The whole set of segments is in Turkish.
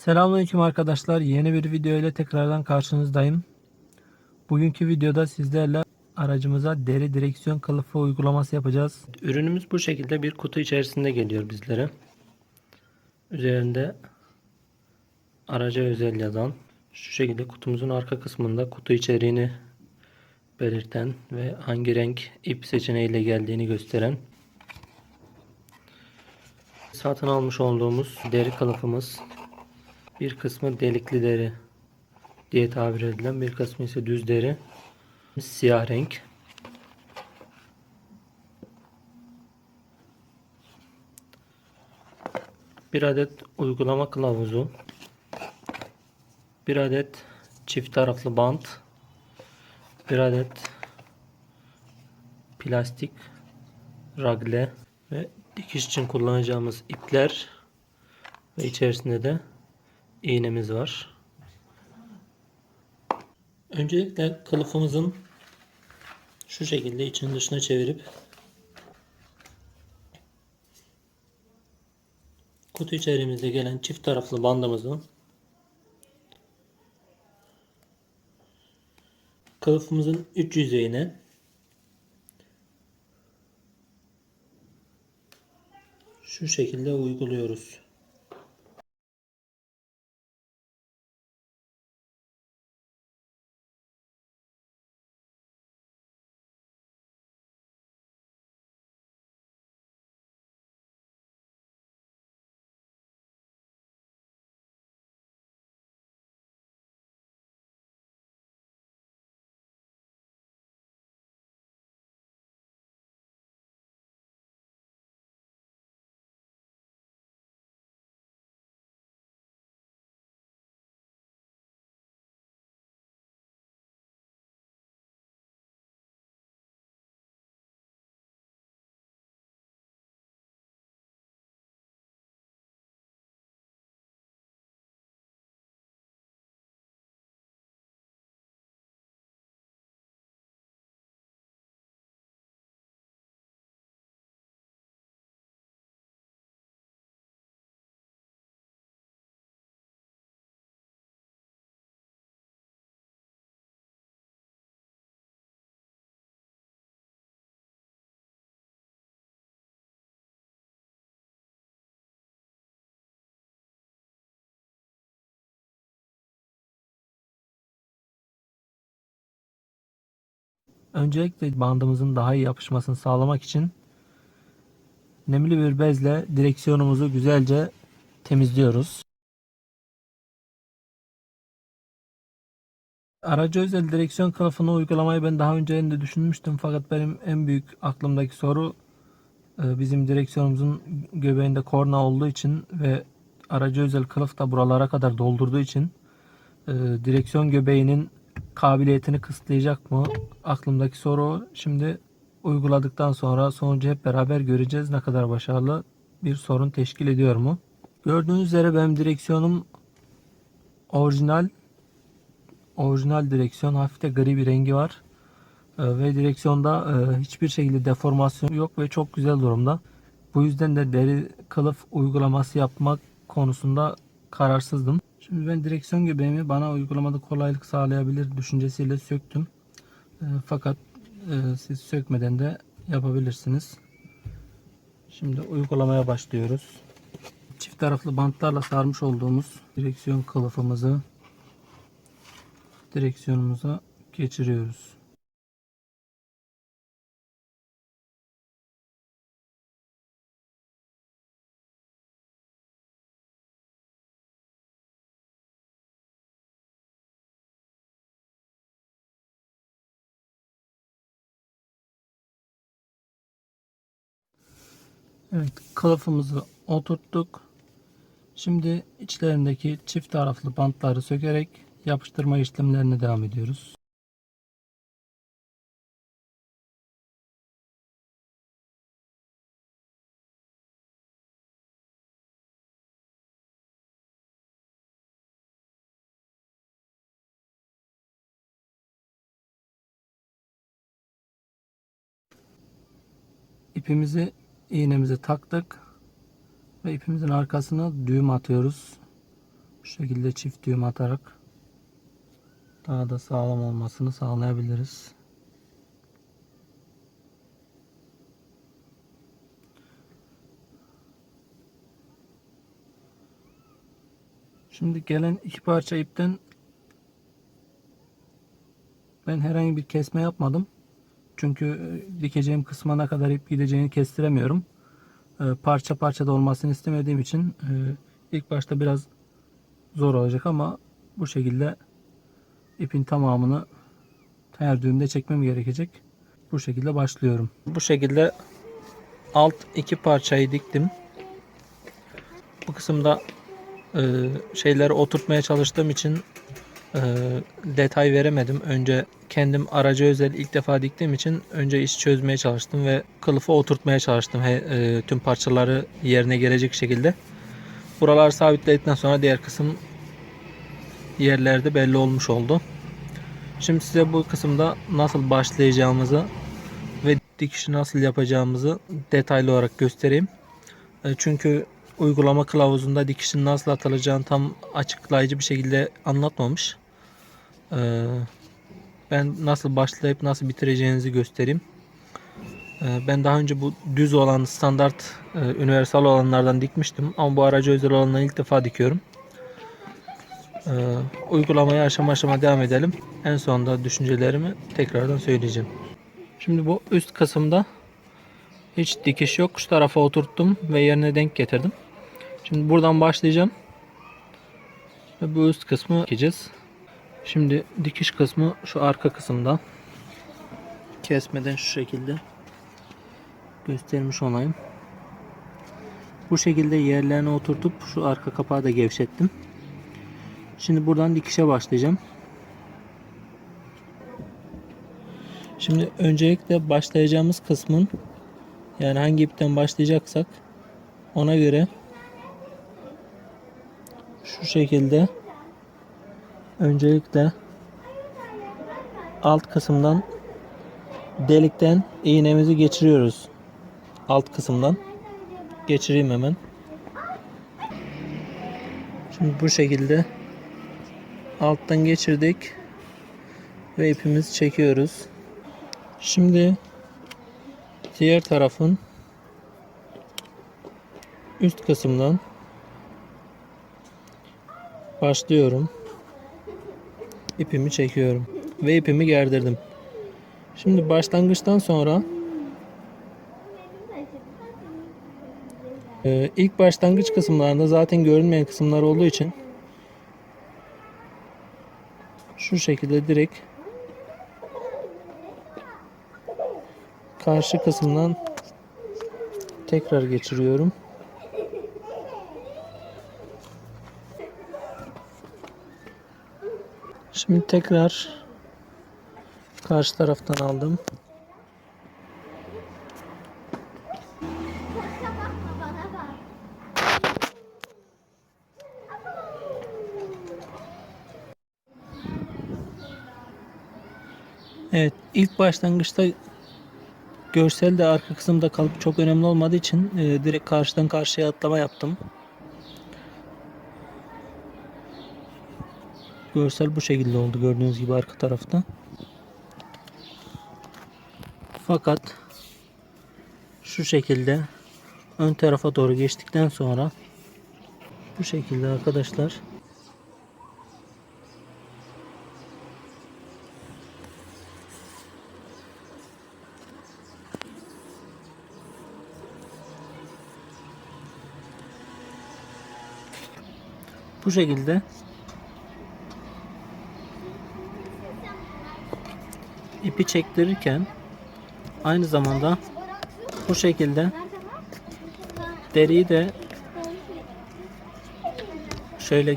Selamünaleyküm arkadaşlar. Yeni bir video ile tekrardan karşınızdayım. Bugünkü videoda sizlerle aracımıza deri direksiyon kılıfı uygulaması yapacağız. Ürünümüz bu şekilde bir kutu içerisinde geliyor bizlere. Üzerinde araca özel yazan şu şekilde kutumuzun arka kısmında kutu içeriğini belirten ve hangi renk ip seçeneğiyle geldiğini gösteren satın almış olduğumuz deri kılıfımız bir kısmı delikli deri diye tabir edilen bir kısmı ise düz deri. Siyah renk. Bir adet uygulama kılavuzu. Bir adet çift taraflı bant. Bir adet plastik ragle ve dikiş için kullanacağımız ipler ve içerisinde de iğnemiz var. Öncelikle kılıfımızın şu şekilde için dışına çevirip kutu içerimizde gelen çift taraflı bandımızı kılıfımızın üç yüzeyine şu şekilde uyguluyoruz. Öncelikle bandımızın daha iyi yapışmasını sağlamak için nemli bir bezle direksiyonumuzu güzelce temizliyoruz. Araca özel direksiyon kılıfını uygulamayı ben daha önce de düşünmüştüm fakat benim en büyük aklımdaki soru e, bizim direksiyonumuzun göbeğinde korna olduğu için ve araca özel kılıf da buralara kadar doldurduğu için e, direksiyon göbeğinin kabiliyetini kısıtlayacak mı? Aklımdaki soru. Şimdi uyguladıktan sonra sonucu hep beraber göreceğiz ne kadar başarılı bir sorun teşkil ediyor mu? Gördüğünüz üzere benim direksiyonum orijinal orijinal direksiyon hafif de gri bir rengi var. Ee, ve direksiyonda e, hiçbir şekilde deformasyon yok ve çok güzel durumda. Bu yüzden de deri kılıf uygulaması yapmak konusunda kararsızdım. Şimdi ben direksiyon göbeğimi bana uygulamada kolaylık sağlayabilir düşüncesiyle söktüm. E, fakat e, siz sökmeden de yapabilirsiniz. Şimdi uygulamaya başlıyoruz. Çift taraflı bantlarla sarmış olduğumuz direksiyon kılıfımızı direksiyonumuza geçiriyoruz. Evet, kılıfımızı oturttuk. Şimdi içlerindeki çift taraflı bantları sökerek yapıştırma işlemlerine devam ediyoruz. İpimizi iğnemize taktık ve ipimizin arkasına düğüm atıyoruz. Bu şekilde çift düğüm atarak daha da sağlam olmasını sağlayabiliriz. Şimdi gelen iki parça ipten ben herhangi bir kesme yapmadım. Çünkü e, dikeceğim kısma ne kadar ip gideceğini kestiremiyorum. E, Parça parça da olmasını istemediğim için e, ilk başta biraz zor olacak ama bu şekilde ipin tamamını her düğümde çekmem gerekecek. Bu şekilde başlıyorum. Bu şekilde alt iki parçayı diktim. Bu kısımda şeyleri oturtmaya çalıştığım için e, detay veremedim. Önce kendim aracı özel ilk defa diktiğim için önce iş çözmeye çalıştım ve kılıfı oturtmaya çalıştım. He, e, tüm parçaları yerine gelecek şekilde. Buraları sabitledikten sonra diğer kısım yerlerde belli olmuş oldu. Şimdi size bu kısımda nasıl başlayacağımızı ve dikişi nasıl yapacağımızı detaylı olarak göstereyim. E, Çünkü uygulama kılavuzunda dikişin nasıl atılacağını tam açıklayıcı bir şekilde anlatmamış. E, Ben nasıl başlayıp nasıl bitireceğinizi göstereyim. E, Ben daha önce bu düz olan standart e, universal olanlardan dikmiştim ama bu aracı özel olanları ilk defa dikiyorum. E, Uygulamaya aşama aşama devam edelim. En sonunda düşüncelerimi tekrardan söyleyeceğim. Şimdi bu üst kısımda hiç dikiş yok. Şu tarafa oturttum ve yerine denk getirdim. Şimdi buradan başlayacağım. Ve bu üst kısmı dikeceğiz. Şimdi dikiş kısmı şu arka kısımda. Kesmeden şu şekilde göstermiş olayım. Bu şekilde yerlerine oturtup şu arka kapağı da gevşettim. Şimdi buradan dikişe başlayacağım. Şimdi öncelikle başlayacağımız kısmın yani hangi ipten başlayacaksak ona göre şekilde öncelikle alt kısımdan delikten iğnemizi geçiriyoruz. Alt kısımdan. Geçireyim hemen. Şimdi bu şekilde alttan geçirdik ve ipimizi çekiyoruz. Şimdi diğer tarafın üst kısımdan başlıyorum. İpimi çekiyorum ve ipimi gerdirdim. Şimdi başlangıçtan sonra e, ilk başlangıç kısımlarında zaten görünmeyen kısımlar olduğu için şu şekilde direkt karşı kısımdan tekrar geçiriyorum. Şimdi tekrar karşı taraftan aldım. Evet, ilk başlangıçta görsel de arka kısımda kalıp çok önemli olmadığı için e, direkt karşıdan karşıya atlama yaptım. Görsel bu şekilde oldu gördüğünüz gibi arka tarafta. Fakat şu şekilde ön tarafa doğru geçtikten sonra bu şekilde arkadaşlar bu şekilde ipi çektirirken aynı zamanda bu şekilde deriyi de şöyle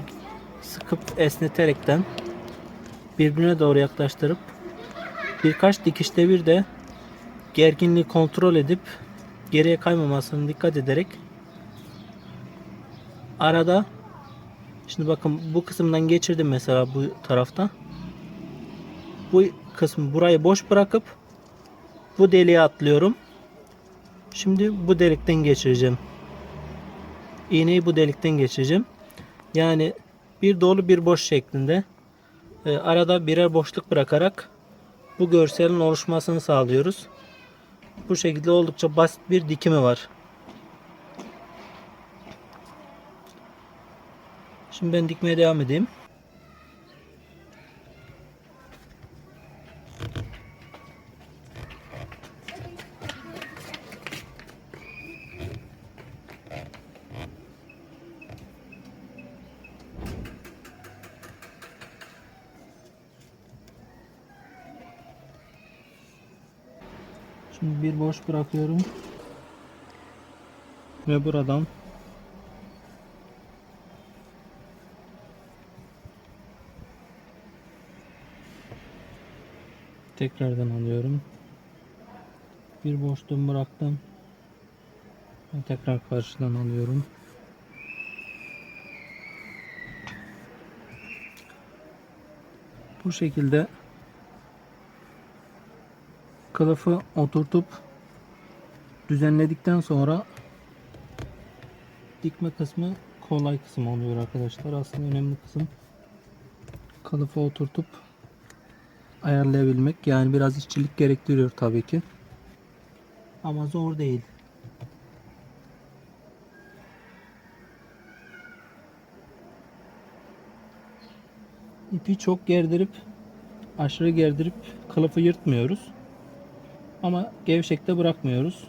sıkıp esneterekten birbirine doğru yaklaştırıp birkaç dikişte bir de gerginliği kontrol edip geriye kaymamasına dikkat ederek arada şimdi bakın bu kısımdan geçirdim mesela bu tarafta. Bu kısmı burayı boş bırakıp bu deliğe atlıyorum. Şimdi bu delikten geçireceğim. İğneyi bu delikten geçireceğim. Yani Bir dolu bir boş şeklinde. E, arada birer boşluk bırakarak bu görselin oluşmasını sağlıyoruz. Bu şekilde oldukça basit bir dikimi var. Şimdi ben dikmeye devam edeyim. Şimdi bir boş bırakıyorum. Ve buradan tekrardan alıyorum. Bir boşluğum bıraktım. Ve tekrar karşıdan alıyorum. Bu şekilde kılıfı oturtup düzenledikten sonra dikme kısmı kolay kısım oluyor arkadaşlar. Aslında önemli kısım kılıfı oturtup ayarlayabilmek. Yani biraz işçilik gerektiriyor tabii ki. Ama zor değil. İpi çok gerdirip aşırı gerdirip kılıfı yırtmıyoruz. Ama gevşekte bırakmıyoruz.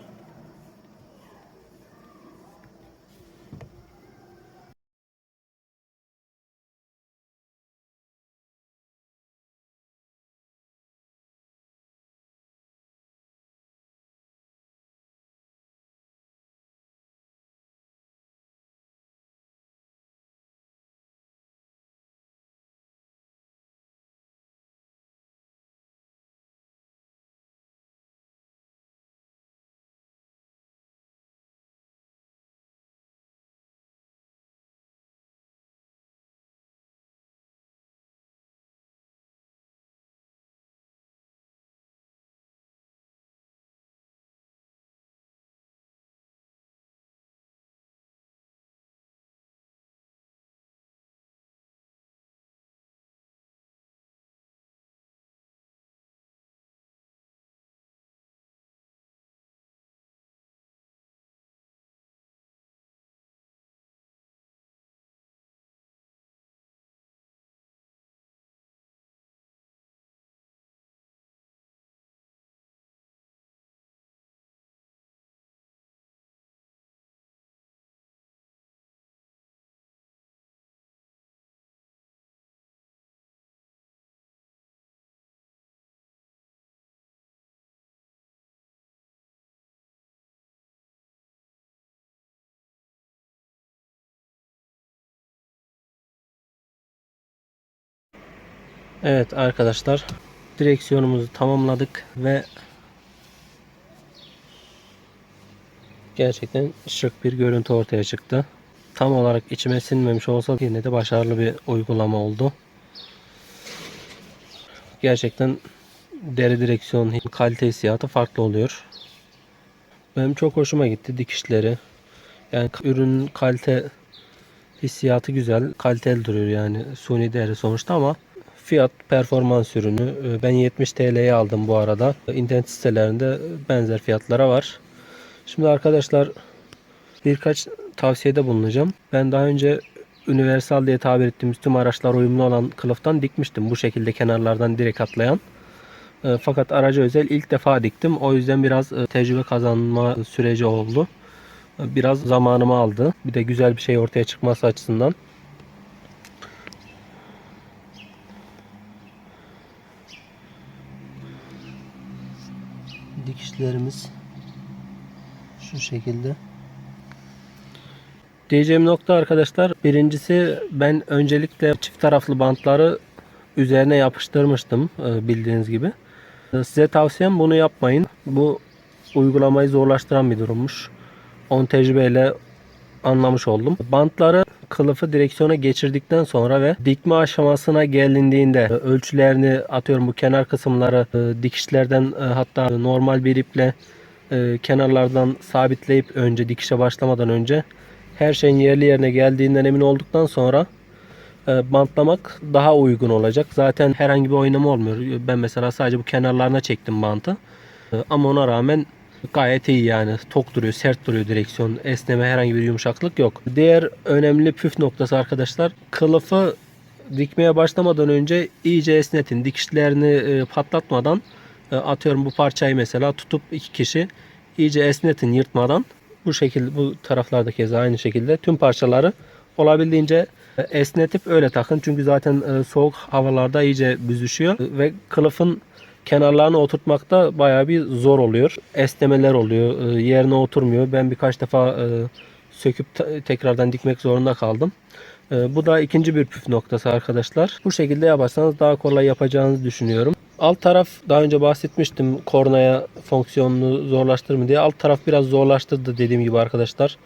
Evet arkadaşlar direksiyonumuzu tamamladık ve gerçekten şık bir görüntü ortaya çıktı. Tam olarak içime sinmemiş olsa yine de başarılı bir uygulama oldu. Gerçekten deri direksiyon kalite hissiyatı farklı oluyor. Benim çok hoşuma gitti dikişleri. Yani ürünün kalite hissiyatı güzel. Kaliteli duruyor yani suni deri sonuçta ama fiyat performans ürünü. Ee, Ben 70 TL'ye aldım bu arada. İnternet sitelerinde benzer fiyatlara var. Şimdi arkadaşlar birkaç tavsiyede bulunacağım. Ben daha önce universal diye tabir ettiğimiz tüm araçlar uyumlu olan kılıftan dikmiştim. Bu şekilde kenarlardan direkt atlayan. E, Fakat araca özel ilk defa diktim. O yüzden biraz e, tecrübe kazanma süreci oldu. Biraz zamanımı aldı. Bir de güzel bir şey ortaya çıkması açısından. Dikişlerimiz şu şekilde. Diyeceğim nokta arkadaşlar birincisi ben öncelikle çift taraflı bantları üzerine yapıştırmıştım e, bildiğiniz gibi. E, Size tavsiyem bunu yapmayın. Bu uygulamayı zorlaştıran bir durummuş. On tecrübeyle anlamış oldum. Bantları kılıfı direksiyona geçirdikten sonra ve dikme aşamasına gelindiğinde e, ölçülerini atıyorum bu kenar kısımları e, dikişlerden e, hatta normal bir iple kenarlardan sabitleyip önce dikişe başlamadan önce her şeyin yerli yerine geldiğinden emin olduktan sonra bantlamak daha uygun olacak. Zaten herhangi bir oynama olmuyor. Ben mesela sadece bu kenarlarına çektim bantı. Ama ona rağmen gayet iyi yani. Tok duruyor, sert duruyor direksiyon. Esneme herhangi bir yumuşaklık yok. Diğer önemli püf noktası arkadaşlar kılıfı dikmeye başlamadan önce iyice esnetin. Dikişlerini e, patlatmadan e, atıyorum bu parçayı mesela tutup iki kişi iyice esnetin yırtmadan. Bu şekilde bu taraflarda keza aynı şekilde tüm parçaları olabildiğince e, esnetip öyle takın. Çünkü zaten soğuk havalarda iyice büzüşüyor ve kılıfın kenarlarını oturtmakta bayağı bir zor oluyor. Esnemeler oluyor. e, Yerine oturmuyor. Ben birkaç defa e, söküp te- tekrardan dikmek zorunda kaldım. E, Bu da ikinci bir püf noktası arkadaşlar. Bu şekilde yaparsanız daha kolay yapacağınızı düşünüyorum. Alt taraf daha önce bahsetmiştim kornaya fonksiyonunu zorlaştırır mı diye. Alt taraf biraz zorlaştırdı dediğim gibi arkadaşlar.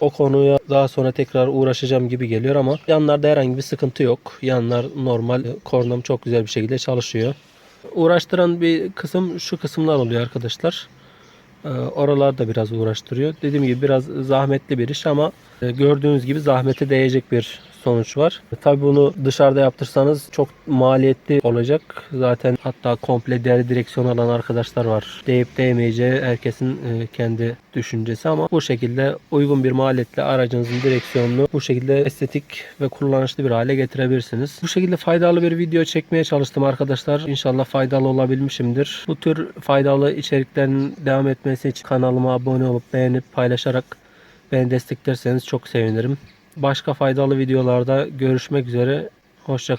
O konuya daha sonra tekrar uğraşacağım gibi geliyor ama yanlarda herhangi bir sıkıntı yok. Yanlar normal. Kornam çok güzel bir şekilde çalışıyor. Uğraştıran bir kısım şu kısımlar oluyor arkadaşlar. Ee, Oralar da biraz uğraştırıyor. Dediğim gibi biraz zahmetli bir iş ama e, gördüğünüz gibi zahmete değecek bir sonuç var. Tabii bunu dışarıda yaptırsanız çok maliyetli olacak. Zaten hatta komple deri direksiyon alan arkadaşlar var. Değip değmeyeceği herkesin e, kendi düşüncesi ama bu şekilde uygun bir maliyetle aracınızın direksiyonunu bu şekilde estetik ve kullanışlı bir hale getirebilirsiniz. Bu şekilde faydalı bir video çekmeye çalıştım arkadaşlar. İnşallah faydalı olabilmişimdir. Bu tür faydalı içeriklerin devam etmesi için kanalıma abone olup beğenip paylaşarak beni desteklerseniz çok sevinirim. Başka faydalı videolarda görüşmek üzere. Hoşçakalın.